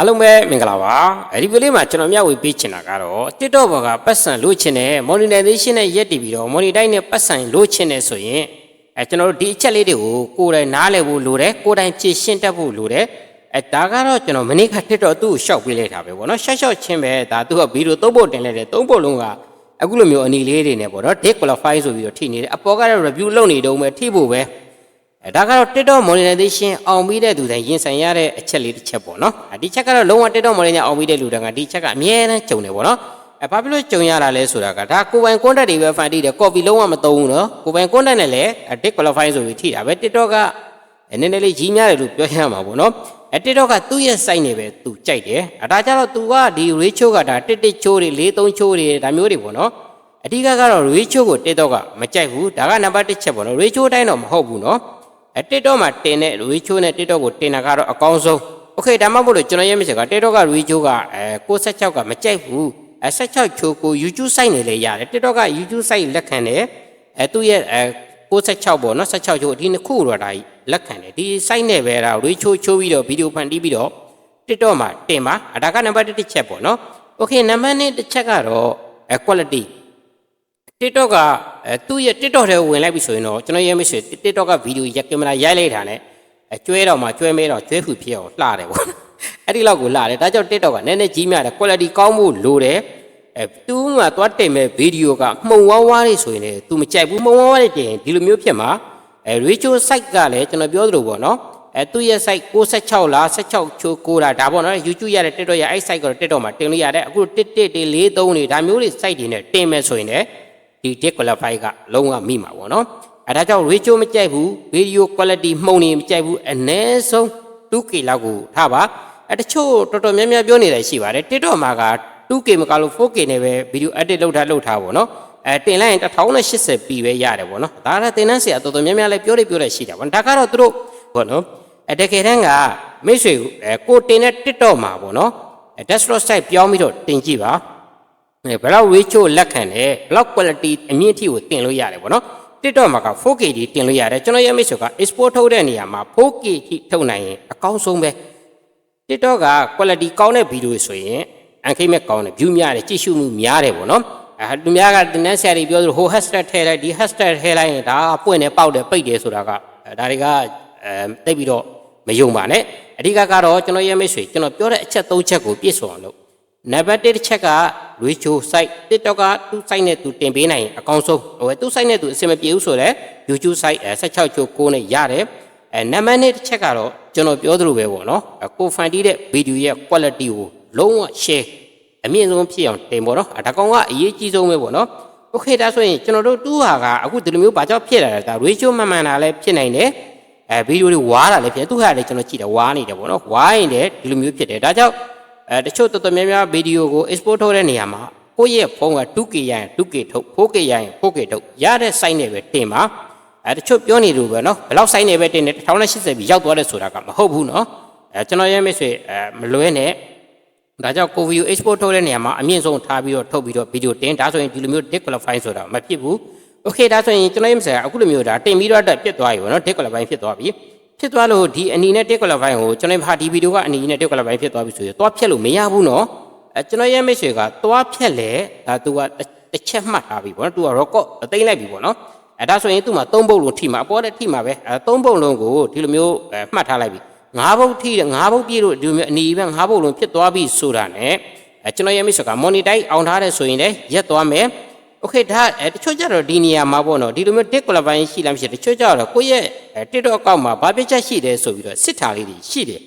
အားလုံးပဲမင်္ဂလာပါအဲ့ဒီဗီဒီယိုမှာကျွန်တော်မျှဝေပေးချင်တာကတော့ TikTok ဘောကပတ်စံလို့ချင်တဲ့ monetization နဲ့ရက်တည်ပြီးတော့ monetize နဲ့ပတ်စံလို့ချင်တယ်ဆိုရင်အဲကျွန်တော်တို့ဒီအချက်လေးတွေကိုကိုယ်တိုင်နားလည်ဖို့လိုတယ်ကိုယ်တိုင်ဖြည့်ရှင်းတတ်ဖို့လိုတယ်အဲဒါကတော့ကျွန်တော်မနေ့က TikTok သူ့ကိုရှောက်ပေးလိုက်တာပဲဗောနော်ရှောက်ရှောက်ချင်းပဲဒါသူကဗီဒီယိုသုံးဖို့တင်လိုက်တယ်သုံးဖို့လုံးကအခုလိုမျိုးအနေလေးတွေနဲ့ဗောနော် disqualify ဆိုပြီးတော့ထိနေတယ်အပေါ်ကတော့ review လုပ်နေတုံးပဲထိဖို့ပဲ အဲဒါကတော့ TikTok monetization အောင်ပြီးတဲ့သူတိုင်းရင်ဆိုင်ရတဲ့အချက်လေးတစ်ချက်ပေါ့နော်။ဒီချက်ကတော့လုံးဝ TikTok monetization အောင်ပြီးတဲ့လူတွေကဒီချက်ကအမြဲတမ်းကြုံတယ်ပေါ့နော်။အဲဘာဖြစ်လို့ကြုံရတာလဲဆိုတာကဒါကိုယ်ပိုင် content တွေပဲ fan တိတယ် copy လုံးဝမသုံးဘူးနော်။ကိုယ်ပိုင် content နဲ့လည်း disqualify ဆိုပြီးထိတာပဲ TikTok ကနည်းနည်းလေးကြီးများတယ်လို့ပြောရမှာပေါ့နော်။အဲ TikTok ကသူ့ရဲ့ site နေပဲသူကြိုက်တယ်။အဲဒါကြတော့ तू ကဒီ ratio ကဒါတစ်တစ်ချိုးတွေ၄၃ချိုးတွေဒါမျိုးတွေပေါ့နော်။အဓိကကတော့ ratio ကို TikTok ကမကြိုက်ဘူး။ဒါကနံပါတ်1ချက်ပေါ့နော်။ ratio အတိုင်းတော့မဟုတ်ဘူးနော်။ အဲ TikTok မှာတင်တဲ့ ratio နဲ့ TikTok ကိုတင်တာကတော့အကောင်းဆုံး Okay ဒါမှမဟုတ်လို့ကျွန်တော်ရဲ့မစက TikTok က ratio ကအဲ66ကမကြိုက်ဘူးအဲ16ချိုးကို YouTube site နေလေရတယ် TikTok က YouTube site လက်ခံတယ်အဲသူ့ရဲ့အဲ66ပေါ့နော်16ချိုးဒီနှစ်ခုတော့ဒါလက်ခံတယ်ဒီ site နဲ့ပဲဒါ ratio ချိုးပြီးတော့ဗီဒီယိုဖန်တီးပြီးတော့ TikTok မှာတင်ပါအဲဒါကနံပါတ်1တစ်ချက်ပေါ့နော် Okay နံပါတ်2တစ်ချက်ကတော့အဲ quality TikTok ကအဲသူ့ရဲ့ TikTok ထဲကိုဝင်လိုက်ပြီဆိုရင်တော့ကျွန်တော်ရဲမရှိ TikTok ကဗီဒီယိုရက်ကင်မရာရိုက်လိုက်တာ ਨੇ အဲကျွဲတော့မှကျွဲမဲတော့ကျွဲဖူဖြစ်အောင်လှတယ်ပေါ့အဲ့ဒီလောက်ကိုလှတယ်ဒါကြောင့် TikTok ကနည်းနည်းကြီးများတယ် quality ကောင်းဖို့လိုတယ်အဲသူ့မှာသွားတင်မဲ့ဗီဒီယိုကမှုံဝါးဝါးလေးဆိုရင်လေ तू မကြိုက်ဘူးမှုံဝါးဝါးလေးတင်ဒီလိုမျိုးဖြစ်မှာအဲ ratio site ကလည်းကျွန်တော်ပြောသလိုပေါ့နော်အဲသူ့ရဲ့ site 66လား16ချိုး6လားဒါပေါ့နော် YouTube ရတဲ့ TikTok ရအဲ့ site ကတော့ TikTok မှာတင်လို့ရတယ်အခု11တွေ43တွေဒါမျိုးတွေ site တွေနဲ့တင်မဲ့ဆိုရင်လည်း ဒီ disqualify ကလုံးဝမိမှာပေါ့နော်အဲဒါကြောင့် ratio မကြိုက်ဘူး video quality မှုံနေမကြိုက်ဘူးအနည်းဆုံး 2K လောက်ကိုထားပါအဲတချို့တော်တော်များများပြောနေတယ်ရှိပါတယ် TikTok မှာက 2K မကလို့ 4K နဲ့ပဲ video edit လုပ်ထားလုပ်ထားပေါ့နော်အဲတင်လိုက်ရင် 1080p ပဲရတယ်ပေါ့နော်ဒါကတင်တန်းဆရာတော်တော်များများလည်းပြောတယ်ပြောတယ်ရှိတာပေါ့ဒါကတော့သူတို့ပေါ့နော်အဲတကယ်တမ်းကမိတ်ဆွေအဲကိုတင်တဲ့ TikTok မှာပေါ့နော်အဲ desktop site ပြောင်းပြီးတော့တင်ကြည့်ပါအဲ ဘယ်လောက် ratio လက်ခံတယ်ဘယ်လောက် quality အမြင့်အထိကိုတင်လို့ရတယ်ပေါ့နော် TikTok မှာက 4K ကြီးတင်လို့ရတယ်ကျွန်တော်ရဲ့မိတ်ဆွေက export ထုတ်တဲ့နေရာမှာ 4K ကြီးထုတ်နိုင်ရင်အကောင်းဆုံးပဲ TikTok က quality ကောင်းတဲ့ဗီဒီယိုဆိုရင်အန်ခိမဲ့ကောင်းတယ် view များတယ်ကြည့်ရှုမှုများတယ်ပေါ့နော်အဲသူများကတင်းနှန်းဆရာတွေပြောသလိုဟို hashtag ထည့်လိုက်ဒီ hashtag ထည့်လိုက်ရင်ဒါကပွင့်တယ်ပေါက်တယ်ပိတ်တယ်ဆိုတာကအဲဒါတွေကအဲတိတ်ပြီးတော့မယုံပါနဲ့အဓိကကတော့ကျွန်တော်ရဲ့မိတ်ဆွေကျွန်တော်ပြောတဲ့အချက်၃ချက်ကိုပြည့်စုံအောင်လုပ် နံပါတ်1တစ်ချက်က ratio site TikTok ကသူ့ site နဲ့သူတင်ပေးနိုင်ရင်အကောင်းဆုံးဟိုသူ့ site နဲ့သူအဆင်မပြေဘူးဆိုတော့ YouTube site 16ချိုး6နဲ့ရတယ်အဲနံပါတ်2တစ်ချက်ကတော့ကျွန်တော်ပြောသလိုပဲပေါ့နော်ကိုဖိုင်တီးတဲ့ဗီဒီယိုရဲ့ quality ကိုလုံးဝ share အမြင့်ဆုံးဖြစ်အောင်တင်ပေါ့နော်ဒါကောင်ကအရေးကြီးဆုံးပဲပေါ့နော်โอเคဒါဆိုရင်ကျွန်တော်တို့တူးဟာကအခုဒီလိုမျိုးဘာကြောင့်ဖြစ်လာလဲဒါ ratio မှန်မှန်တာလည်းဖြစ်နိုင်တယ်အဲဗီဒီယိုတွေဝါတာလည်းဖြစ်သူ့ဟာလည်းကျွန်တော်ကြည့်တယ်ဝါနေတယ်ပေါ့နော်ဝါရင်လည်းဒီလိုမျိုးဖြစ်တယ်ဒါကြောင့် အဲတချို့တော်တော်များများဗီဒီယိုကို export ထုတ်တဲ့နေရာမှာကိုယ့်ရဲ့ဖုန်းက 2K ရရင် 2K ထုတ် 4K ရရင် 4K ထုတ်ရတဲ့ site နဲ့ပဲတင်ပါအဲတချို့ပြောနေလို့ပဲเนาะဘယ်လောက် site နဲ့ပဲတင်တယ်1080ပြီရောက်သွားတယ်ဆိုတာကမဟုတ်ဘူးเนาะအဲကျွန်တော်ရဲ့မိတ်ဆွေအဲမလွဲနဲ့ဒါကြောင့်ကိုဗီယို export ထုတ်တဲ့နေရာမှာအမြင့်ဆုံးထားပြီးတော့ထုတ်ပြီးတော့ဗီဒီယိုတင်ဒါဆိုရင်ဒီလိုမျိုး disqualify ဆိုတာမဖြစ်ဘူးโอเคဒါဆိုရင်ကျွန်တော်ရဲ့မိတ်ဆွေအခုလိုမျိုးဒါတင်ပြီးတော့တက်ပြတ်သွားပြီပေါ့เนาะ disqualify ဖြစ်သွားပြီ ဖြစ်သွားလို့ဒီအနီနဲ့တက်ကွလာဖိုင်ကိုကျွန်တော်ဟာဒီဗီဒီယိုကအနီနဲ့တက်ကွလာဖိုင်ဖြစ်သွားပြီဆိုရင်သွားဖြက်လို့မရဘူးနော်အဲကျွန်တော်ရဲ့မိတ်ဆွေကသွားဖြက်လေဒါသူကတစ်ချက်မှတ်ထားပြီပေါ့နော်သူက record အသိမ့်လိုက်ပြီပေါ့နော်အဲဒါဆိုရင်သူ့မှာ၃ဘုတ်လုံးထိမှာအပေါ်တဲ့ထိမှာပဲအဲ၃ဘုတ်လုံးကိုဒီလိုမျိုးမှတ်ထားလိုက်ပြီငါးဘုတ်ထိငါးဘုတ်ပြည့်လို့ဒီလိုမျိုးအနီပဲငါးဘုတ်လုံးဖြစ်သွားပြီဆိုတာ ਨੇ ကျွန်တော်ရဲ့မိတ်ဆွေက monetize အောင်ထားတယ်ဆိုရင်လည်းရက်သွားမယ် โอเคဒါအဲတချို့ကြတော့ဒီနေရာမှာပေါ့နော်ဒီလိုမျိုး disqualify ရှိလားမရှိတချို့ကြတော့ကိုယ့်ရဲ့အဲ TikTok account မှာဘာပြချက်ရှိတယ်ဆိုပြီးတော့စစ်ထားလေးတွေရှိတယ်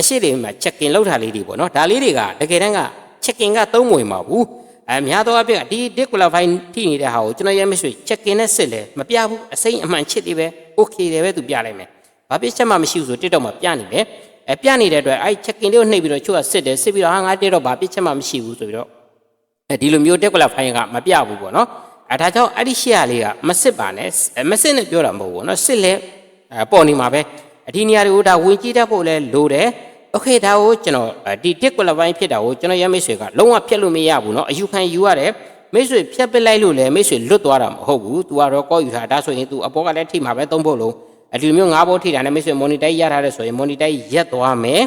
အရှိတွေမှာ check in လုပ်ထားလေးတွေပေါ့နော်ဒါလေးတွေကတကယ်တမ်းက check in ကသုံးမဝင်ပါဘူးအဲများသောအားဖြင့်ဒီ disqualify ထိနေတဲ့ဟာကိုကျွန်တော်ရဲမရှိ check in နဲ့စစ်လဲမပြဘူးအစိမ့်အမှန်ချစ်တွေပဲ okay တယ်ပဲသူပြလိုက်မယ်ဘာပြချက်မှမရှိဘူးဆို TikTok မှာပြနေတယ်အဲပြနေတဲ့အတွက်အဲ check in လေးကိုနှိပ်ပြီးတော့ချို့ကစစ်တယ်စစ်ပြီးတော့ဟာငါ TikTok ဘာပြချက်မှမရှိဘူးဆိုပြီးတော့ အဲဒီလိုမျိုး disqualify ကမပြဘူးပေါ့နော်အဲဒါကြောင့်အဲ့ဒီရှေ့လေးကမစစ်ပါနဲ့မစစ်နဲ့ပြောတာမဟုတ်ဘူးပေါ့နော်စစ်လဲအဲပေါ်နေမှာပဲအဒီနေရာတွေကိုဒါဝင်ကြည့်တတ်ဖို့လဲလိုတယ်โอเคဒါကိုကျွန်တော်ဒီ disqualify ဖြစ်တာကိုကျွန်တော်ရမိတ်ဆွေကလုံးဝဖြတ်လို့မရဘူးเนาะအယူခံယူရတယ်မိတ်ဆွေဖြတ်ပစ်လိုက်လို့လည်းမိတ်ဆွေလွတ်သွားတာမဟုတ်ဘူး तू ကတော့ကောယူထားဒါဆိုရင် तू အပေါ်ကလည်းထိမှာပဲသုံးဖို့လုံးအဒီလိုမျိုးငါးဘောထိတာနဲ့မိတ်ဆွေ monitor ရထားတဲ့ဆိုရင် monitor ရက်သွားမယ်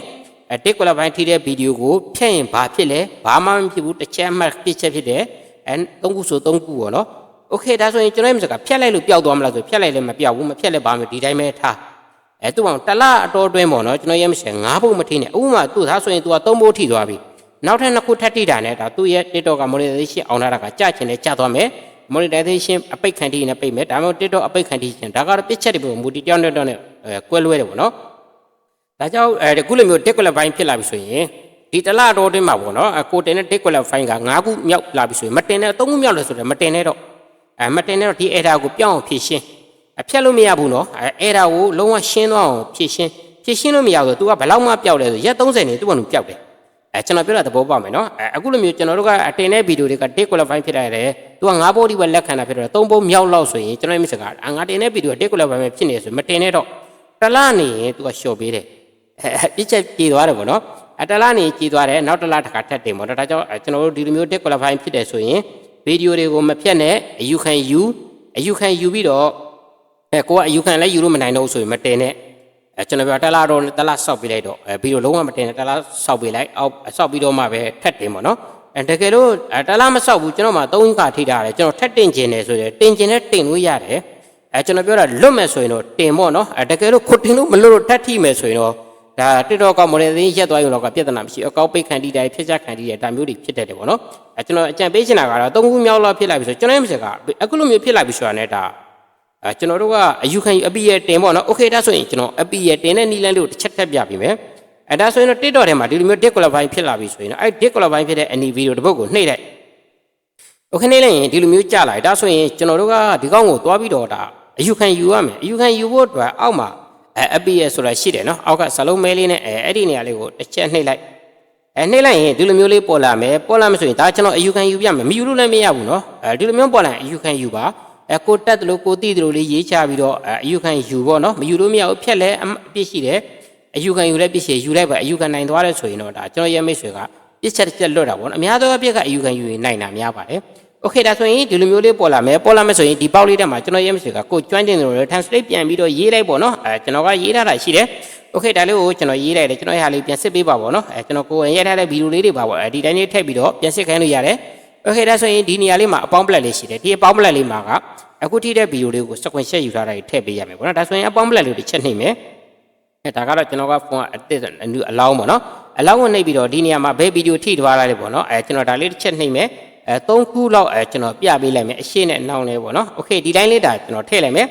အဲ disqualify ထိတဲ့ဗီဒီယိုကိုဖျက်ရင်ဘာဖြစ်လဲဘာမှမဖြစ်ဘူးတစ်ချက်မှပြစ်ချက်ဖြစ်တယ်အဲသုံးခုဆိုသုံးခုပေါ့နော်โอเคဒါဆိုရင်ကျွန်တော်ရဲ့မစကားဖျက်လိုက်လို့ပျောက်သွားမလားဆိုဖျက်လိုက်လည်းမပျောက်ဘူးမဖျက်လည်းဘာမှဒီတိုင်းပဲထားအဲသူ့အောင်တလအတော်အတွင်းပေါ့နော်ကျွန်တော်ရဲ့မစကားငါးဖို့မထိနဲ့ဥပမာသူ့သားဆိုရင် तू ကသုံးဖို့ထိသွားပြီနောက်ထပ်နှစ်ခုထပ်ထိတာနဲ့ဒါသူ့ရဲ့ TikTok က monetization အောင်လာတာကကြချင်လဲကြသွားမယ် monetization အပိတ်ခံထိနဲ့ပိတ်မယ်ဒါမှမဟုတ် TikTok အပိတ်ခံထိရှင်ဒါကတော့ပြစ်ချက်တွေပုံမူတည်တောင်းတောင်းနဲ့ကွဲလွဲတယ်ပေါ့နော် ဒါကြောင့်အဲခုလိုမျိုး disqualify ဖြစ်လာပြီဆိုရင်ဒီတလတော်တွင်းမှာပေါ့နော်အကိုတင်တဲ့ disqualify က9ခုမြောက်လာပြီဆိုရင်မတင်တဲ့3ခုမြောက်လဲဆိုတော့မတင်တဲ့တော့အဲမတင်တဲ့တော့ဒီ error ကိုပြောင်းအောင်ဖြည့်ရှင်းအဖြတ်လို့မရဘူးနော်အဲ error ကိုလုံးဝရှင်းသွားအောင်ဖြည့်ရှင်းဖြည့်ရှင်းလို့မရဘူးဆို तू ကဘယ်လောက်မှပျောက်လဲဆိုရက်30နေ तू ကလူပျောက်တယ်အဲကျွန်တော်ပြောတာသဘောပေါက်မယ်နော်အဲအခုလိုမျိုးကျွန်တော်တို့ကအတင်တဲ့ဗီဒီယိုတွေက disqualify ဖြစ်ရတယ် तू က9ဘိုးဒီပဲလက်ခံတာဖြစ်တော့3ဘိုးမြောက်လောက်ဆိုရင်ကျွန်တော်ရဲ့မစကားငါတင်တဲ့ဗီဒီယို disqualify ဖြစ်နေဆိုမတင်တဲ့တော့တလနေရင် तू ကလျှော့ပေးတယ် အဲ ပြစ်ချက်ပြေသွားတယ်ပေါ့နော်အတလားနေကြည်သွားတယ်နောက်တစ်လားတစ်ခါထပ်တင်ပေါ့နော်ဒါကြောင့်အဲကျွန်တော်တို့ဒီလိုမျိုး tech qualify ဖြစ်တယ်ဆိုရင်ဗီဒီယိုတွေကိုမဖြတ်နဲ့အယူခံယူအယူခံယူပြီးတော့အဲကိုကအယူခံလည်းယူလို့မနိုင်တော့ဘူးဆိုရင်မတင်နဲ့အဲကျွန်တော်ပြောတလားတော့တလားဆောက်ပေးလိုက်တော့အဲဗီဒီယိုလုံးဝမတင်နဲ့တလားဆောက်ပေးလိုက်အောက်ဆောက်ပြီးတော့မှပဲထပ်တင်ပေါ့နော်အဲတကယ်လို့အဲတလားမဆောက်ဘူးကျွန်တော်မှ၃ခါထိထားတယ်ကျွန်တော်ထပ်တင်ခြင်းတယ်ဆိုရင်တင်ခြင်းနဲ့တင်လို့ရတယ်အဲကျွန်တော်ပြောတာလွတ်မယ်ဆိုရင်တော့တင်ပေါ့နော်အဲတကယ်လို့ခုတင်လို့မလွတ်လို့ထပ်ထိမယ်ဆိုရင်တော့ ဒါ TikTok က monetization ရက်သွားရုံတော့ကပြဿနာမရှိဘူးအကောက်ပိတ်ခံတီးတိုင်းဖြစ်ချက်ခံတီးတဲ့ဒါမျိုးတွေဖြစ်တတ်တယ်ပေါ့နော်အဲကျွန်တော်အကြံပေးချင်တာကတော့သုံးခုမြောက်လောက်ဖြစ်လာပြီဆိုကျွန်တော်ရဲ့မစကအခုလိုမျိုးဖြစ်လာပြီဆိုတာနဲ့ဒါအဲကျွန်တော်တို့ကအယူခံယူအပီရဲ့တင်ပေါ့နော်โอเคဒါဆိုရင်ကျွန်တော်အပီရဲ့တင်တဲ့နီလန်လေးကိုတစ်ချက်ထပ်ပြပေးမယ်အဲဒါဆိုရင်တော့ TikTok ထဲမှာဒီလိုမျိုး disqualify ဖြစ်လာပြီဆိုရင်တော့အဲ disqualify ဖြစ်တဲ့ any video တစ်ပုဒ်ကိုနှိပ်လိုက်โอเคနှိပ်လိုက်ရင်ဒီလိုမျိုးကြာလာတယ်ဒါဆိုရင်ကျွန်တော်တို့ကဒီကောင်းကိုသွားပြီးတော့ဒါအယူခံယူရမယ်အယူခံယူဖို့အတွက်အောက်မှာ အဲအပီရဲ့ဆိုတာရှိတယ်နော်အောက်ကဇလုံးမဲလေးနဲ့အဲအဲ့ဒီနေရာလေးကိုတစ်ချက်နှိပ်လိုက်အဲနှိပ်လိုက်ရင်ဒီလိုမျိုးလေးပေါ်လာမယ်ပေါ်လာမယ်ဆိုရင်ဒါကျွန်တော်အယူခံယူပြမယ်မယူလို့လည်းမရဘူးနော်အဲဒီလိုမျိုးပေါ်လာရင်အယူခံယူပါအဲကိုတက်တယ်လို့ကိုတိတယ်လို့လေးရေးချပြီးတော့အဲအယူခံယူပေါ့နော်မယူလို့မရဘူးဖြက်လဲအပြစ်ရှိတယ်အယူခံယူလဲပြစ်ရှိယူလိုက်ပါအယူခံနိုင်သွားတယ်ဆိုရင်တော့ဒါကျွန်တော်ရဲ့မိတ်ဆွေကပြစ်ချက်တစ်ချက်လွတ်တာပေါ့နော်အများသောအပြစ်ကအယူခံယူရင်နိုင်တာများပါတယ် โอเคဒါဆိုရင်ဒီလိုမျိုးလေးပေါ်လာမယ်ပေါ်လာမယ်ဆိုရင်ဒီပေါက်လေးတက်မှာကျွန်တော်ရဲ့မဆွေကကိုကျွမ်းကျင်တယ်လို့ translate ပြန်ပြီးတော့ရေးလိုက်ပေါ့နော်အဲကျွန်တော်ကရေးထားတာရှိတယ်โอเคဒါလေးကိုကျွန်တော်ရေးလိုက်တယ်ကျွန်တော်ရဲ့ဟာလေးပြန်စစ်ပေးပါပေါ့နော်အဲကျွန်တော်ကိုယ်ရိုက်ထားတဲ့ဗီဒီယိုလေးတွေပါပေါ့အဲဒီတိုင်းလေးထည့်ပြီးတော့ပြန်စစ်ခိုင်းလို့ရတယ်โอเคဒါဆိုရင်ဒီနေရာလေးမှာအပေါင်းပလက်လေးရှိတယ်ဒီအပေါင်းပလက်လေးမှာကအခုထိတဲ့ဗီဒီယိုလေးကို sequence ရှက်ယူထားတာတွေထည့်ပေးရမယ်ပေါ့နော်ဒါဆိုရင်အပေါင်းပလက်လေးတွေချက်နှိမ့်မယ်အဲဒါကတော့ကျွန်တော်ကဖုန်းကအတစ်အနူအလောင်းပေါ့နော်အလောင်းကိုနှိပ်ပြီးတော့ဒီနေရာမှာဘယ်ဗီဒီယိုထိထွားလိုက်တယ်ပေါ့နော်အဲကျွန်တော်ဒါလေးတစ်ချက်နှိမ့်မယ် အဲ၃ခုလောက်အဲကျွန်တော်ပြပေးလိုက်မယ်အရှင်းနဲ့အနောက်နဲ့ပေါ့နော်โอเคဒီတိုင်းလေးဒါကျွန်တော်ထည့်လိုက်မယ်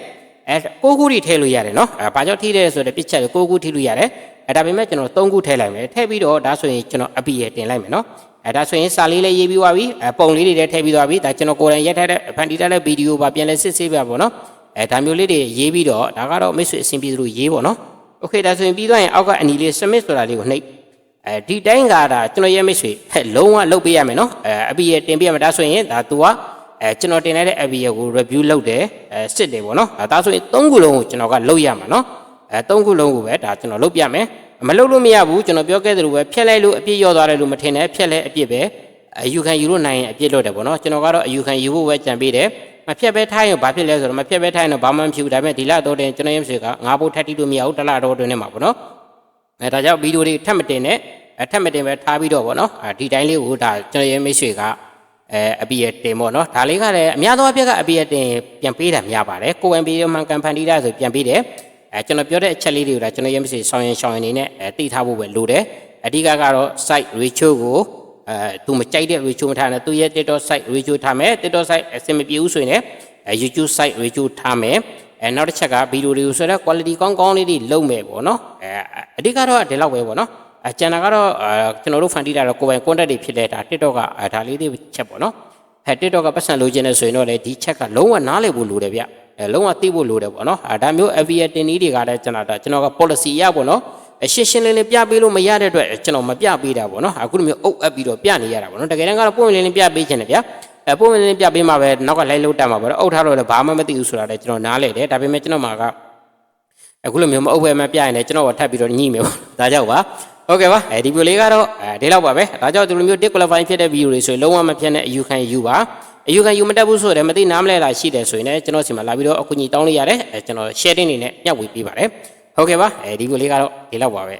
အဲ၉ခုထိထည့်လို့ရတယ်နော်အဲဘာကြောင့်ထိတယ်ဆိုတော့ပြစ်ချက်ကို၉ခုထိလို့ရတယ်အဲဒါပေမဲ့ကျွန်တော်၃ခုထည့်လိုက်မယ်ထည့်ပြီးတော့ဒါဆိုရင်ကျွန်တော်အပီရတင်လိုက်မယ်နော်အဲဒါဆိုရင်စာလေးလေးရေးပြီးသွားပြီအဲပုံလေးတွေလည်းထည့်ပြီးသွားပြီဒါကျွန်တော်ကိုယ်တိုင်ရိုက်ထားတဲ့ဖန်တီးထားတဲ့ဗီဒီယိုပါပြန်လဲစစ်ဆေးပြပါတော့အဲဒါမျိုးလေးတွေရေးပြီးတော့ဒါကတော့မိတ်ဆွေအဆင်ပြေသလိုရေးပေါ့နော်โอเคဒါဆိုရင်ပြီးသွားရင်အောက်ကအနီလေး submit ဆိုတာလေးကိုနှိပ် အဲဒီတိုင်းကဒါကျွန်တော်ရဲ့မိတ်ဆွေဟဲ့လုံးဝလုပ်ပေးရမယ်နော်အဲအပီရတင်ပေးရမယ်ဒါဆိုရင်ဒါ तू ကအဲကျွန်တော်တင်လိုက်တဲ့ app ရကို review လုပ်တယ်အဲစစ်တယ်ပေါ့နော်အဲဒါဆိုရင်၃ခုလုံးကိုကျွန်တော်ကလုပ်ရမှာနော်အဲ၃ခုလုံးကိုပဲဒါကျွန်တော်လုပ်ပြမယ်မလုပ်လို့မရဘူးကျွန်တော်ပြောခဲ့သလိုပဲဖြက်လိုက်လို့အပြစ်ရော့သွားတယ်လို့မထင်နဲ့ဖြက်လဲအပြစ်ပဲအယူခံယူလို့နိုင်ရင်အပြစ်လွတ်တယ်ပေါ့နော်ကျွန်တော်ကတော့အယူခံယူဖို့ပဲကြံပေးတယ်မဖြက်ပဲထားရင်ဘာဖြစ်လဲဆိုတော့မဖြက်ပဲထားရင်တော့ဘာမှမဖြစ်ဘူးဒါပေမဲ့ဒီလတော့တင်ကျွန်တော်ရဲ့ဆွေကငါးဖို့ထပ်တီးလို့မရဘူးတစ်လတော့တွင်းနေမှာပေါ့နော် အဲဒါကြောင့်ဗီဒီယိုတွေထပ်မတင်နဲ့အထက်မတင်ပဲထားပြီးတော့ပေါ့နော်ဒီတိုင်းလေးကိုဒါကျွန်တော်ရဲ့မိတ်ဆွေကအဲအပီရတင်ပေါ့နော်ဒါလေးကလည်းအများသောအပြက်ကအပီရတင်ပြန်ပေးတာများပါတယ်ကိုယ်ဝင်ပြီးတော့မှကန်ဖန်တီးတာဆိုပြန်ပေးတယ်အဲကျွန်တော်ပြောတဲ့အချက်လေးတွေကကျွန်တော်ရဲ့မိတ်ဆွေဆောင်းရင်ရှောင်းရင်နေနဲ့အဲသိထားဖို့ပဲလိုတယ်အဓိကကတော့ site ratio ကိုအဲသူမကြိုက်တဲ့ ratio မထားနဲ့သူရဲ့ TikTok site ratio ထားမယ် TikTok site အဆင်မပြေဘူးဆိုရင်လည်းအဲ YouTube site ratio ထားမယ် အဲနောက်တစ်ချက်ကဗီဒီယိုတွေကိုဆိုတော့ quality ကောင်းကောင်းလေးတွေလုပ်မယ်ပေါ့နော်အဲအဓိကတော့ဒီလောက်ပဲပေါ့နော်အကျန်တာကတော့အဲကျွန်တော်တို့ဖန်တီးတာတော့ကိုယ်ပိုင် contact တွေဖြစ်လဲဒါ TikTok ကအဲဒါလေးတွေချက်ပေါ့နော်အဲ TikTok ကပတ်စံလိုချင်နေဆိုရင်တော့လေဒီချက်ကလုံးဝနားလည်ဖို့လိုတယ်ဗျအဲလုံးဝသိဖို့လိုတယ်ပေါ့နော်အဲဒါမျိုး affiliate တင်နည်းတွေကလည်းကျွန်တော်ဒါကျွန်တော်က policy ရပေါ့နော်အရှင်းရှင်းလင်းလင်းပြပေးလို့မရတဲ့အတွက်ကျွန်တော်မပြပေးတာပေါ့နော်အခုလိုမျိုးအုပ်အပ်ပြီးတော့ပြနေရတာပေါ့နော်တကယ်တမ်းကတော့ပုံလင်းလင်းပြပေးခြင်းတယ်ဗျ အဲပုံလင်းလင်းပြပေးမှပဲနောက်ကလိုက်လို့တက်မှာပေါ့နော်အုပ်ထားလို့လည်းဘာမှမသိဘူးဆိုတာလည်းကျွန်တော်နားလေတယ်ဒါပေမဲ့ကျွန်တော်မှာကအခုလိုမျိုးမအုပ်ပဲမပြရင်လည်းကျွန်တော်ကထပ်ပြီးတော့ညှိမယ်ပေါ့ဒါကြောင့်ပါဟုတ်ကဲ့ပါအဲဒီဗီဒီယိုလေးကတော့အဲဒီလောက်ပါပဲဒါကြောင့်ဒီလိုမျိုး disqualify ဖြစ်တဲ့ဗီဒီယိုတွေဆိုရင်လုံးဝမဖြစ်တဲ့အယူခံယူပါအယူခံယူမတက်ဘူးဆိုတော့မသိနားမလဲတာရှိတယ်ဆိုရင်လည်းကျွန်တော်စီမှာလာပြီးတော့အကူအညီတောင်းလို့ရတယ်အဲကျွန်တော် sharing နေနဲ့ညှောက်ဝေပေးပါတယ်ဟုတ်ကဲ့ပါအဲဒီဗီဒီယိုလေးကတော့ဒီလောက်ပါပဲ